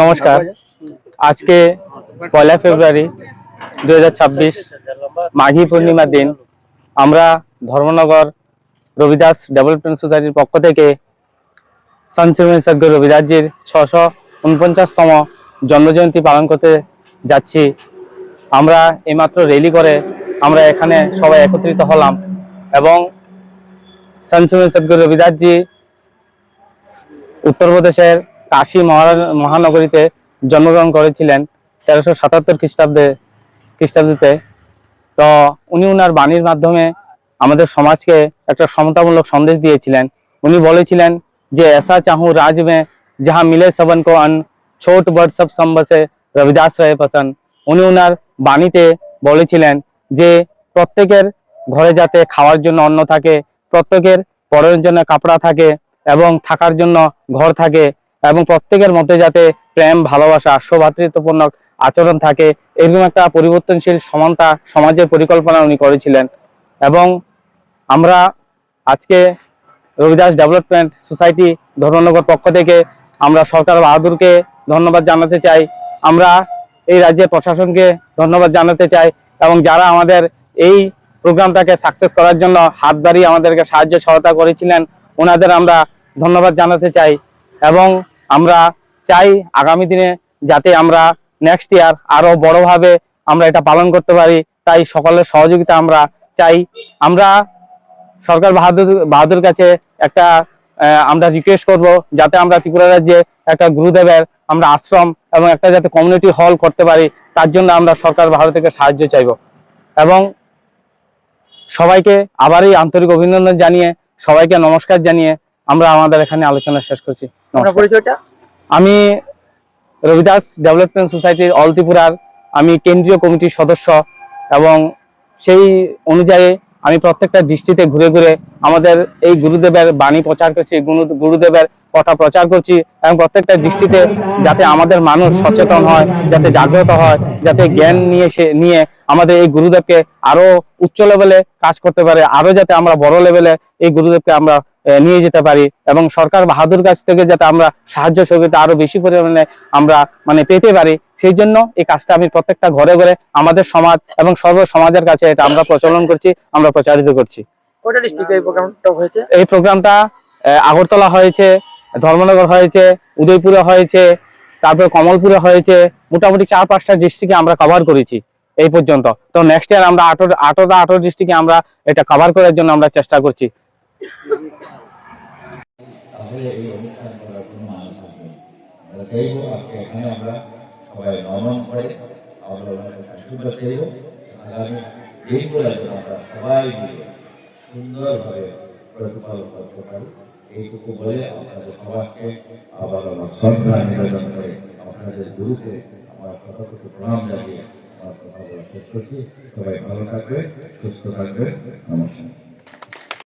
নমস্কার। আজকে পয়লা ফেব্রুয়ারি দু হাজার ছাব্বিশ মাঘী পূর্ণিমার দিন। আমরা ধর্মনগর রবিদাস ডেভেলপমেন্ট সোসাইটির পক্ষ থেকে সঞ্চয় রবিদাসজির ছশো উনপঞ্চাশতম জন্মজয়ন্তী পালন করতে যাচ্ছি। আমরা এইমাত্র রেলি করে আমরা এখানে সবাই একত্রিত হলাম এবং সঞ্চয় সজ্ঞ রবিদাসজি উত্তরপ্রদেশের কাশী মহা- মহানগরীতে জন্মগ্রহণ করেছিলেন তেরোশো সাতাত্তর খ্রিস্টাব্দে খ্রিস্টাব্দে। তো উনি উনার বাণীর মাধ্যমে আমাদের সমাজকে একটা সমতামূলক সন্দেশ দিয়েছিলেন। উনি বলেছিলেন যে, এসা চাহু রাজ মে, যাহা মিলে সবন কো অন, ছোট বড় সব সম্বসে, রবিদাস রয়ে পসন। উনি উনার বাণীতে বলেছিলেন যে, প্রত্যেকের ঘরে যাতে খাওয়ার জন্য অন্ন থাকে, প্রত্যেকের পরের জন্য কাপড়া থাকে এবং থাকার জন্য ঘর থাকে এবং প্রত্যেকের মধ্যে যাতে প্রেম, ভালোবাসা সৌভাতৃত্বপূর্ণ আচরণ থাকে, এরকম একটা পরিবর্তনশীল সমানতা সমাজের পরিকল্পনা উনি করেছিলেন। এবং আমরা আজকে রবিদাস ডেভেলপমেন্ট সোসাইটি ধর্মনগর পক্ষ থেকে আমরা সরকার বাহাদুরকে ধন্যবাদ জানাতে চাই। আমরা এই রাজ্যের প্রশাসনকে ধন্যবাদ জানাতে চাই এবং যারা আমাদের এই প্রোগ্রামটাকে সাকসেস করার জন্য হাত বাড়িয়ে আমাদেরকে সাহায্য সহায়তা করেছিলেন, ওনাদের আমরা ধন্যবাদ জানাতে চাই। এবং আমরা চাই আগামী দিনে যাতে আমরা নেক্সট ইয়ার আরও বড়ভাবে আমরা এটা পালন করতে পারি। তাই সকলের সহযোগিতা আমরা চাই। আমরা সরকার বাহাদুর বাহাদুর কাছে একটা আমরা রিকোয়েস্ট করব যাতে আমরা ত্রিপুরা রাজ্যে একটা গুরুদেবের আমরা আশ্রম এবং একটা যাতে কমিউনিটি হল করতে পারি। তার জন্য আমরা সরকার ভারত থেকে সাহায্য চাইব। এবং সবাইকে আবারই আন্তরিক অভিনন্দন জানিয়ে, সবাইকে নমস্কার জানিয়ে আমরা আমাদের এখানে আলোচনা শেষ করছি। পরিচয়টা? আমি রবিদাস ডেভেলপমেন্ট সোসাইটির অল ত্রিপুরার আমি কেন্দ্রীয় কমিটির সদস্য এবং সেই অনুযায়ী আমি প্রত্যেকটা দৃষ্টিতে ঘুরে ঘুরে আমাদের এই গুরুদেবের বাণী প্রচার করছি গুরুদেবের কথা প্রচার করছি এবং প্রত্যেকটা দৃষ্টিতে যাতে আমাদের মানুষ সচেতন হয় যাতে জাগ্রত হয় যাতে জ্ঞান নিয়ে সে নিয়ে আমাদের এই গুরুদেবকে আরও উচ্চ লেভেলে কাজ করতে পারে আরও যাতে আমরা বড় লেভেলে এই গুরুদেবকে আমরা নিয়ে যেতে পারি এবং সরকার বাহাদুর কাছ থেকে যাতে আমরা সাহায্য সহযোগিতা আরও বেশি পরিমাণে আমরা মানে পেতে পারি সেই জন্য এই কাজটা আমি প্রত্যেকটা ঘরে ঘরে আমাদের সমাজ এবং সর্ব সমাজের কাছে এটা আমরা প্রচলন করছি আমরা প্রচারিত করছি। এই প্রোগ্রামটা আগরতলা হয়েছে ধর্মনগর হয়েছে উদয়পুরে হয়েছে তারপরে কমলপুরে হয়েছে মোটামুটি চার পাঁচটা ডিস্ট্রিক্টে আমরা কভার করেছি এই পর্যন্ত। তো নেক্সট ইয়ার আমরা আটো আটোটা আটো ডিস্ট্রিক্টে আমরা এটা কভার করার জন্য আমরা চেষ্টা করছি। তাহলে এই অনুষ্ঠান করার কোনো আমরা চাইব আজকে এখানে আমরা সবাই নমন করে আমরা ওনাকে আশীর্বাদ চাইব আগামী দিনগুলো যেন আমরা সবাই মিলে সুন্দরভাবে প্রতিপালন করতে পারি এইটুকু বলে আপনাদের সবাইকে আবার আমার শ্রদ্ধা নিবেদন করে আপনাদের গুরুকে আমার শতকোটি প্রণাম জানিয়ে আমার কথা বলা শেষ করছি সবাই ভালো থাকবে সুস্থ থাকবে নমস্কার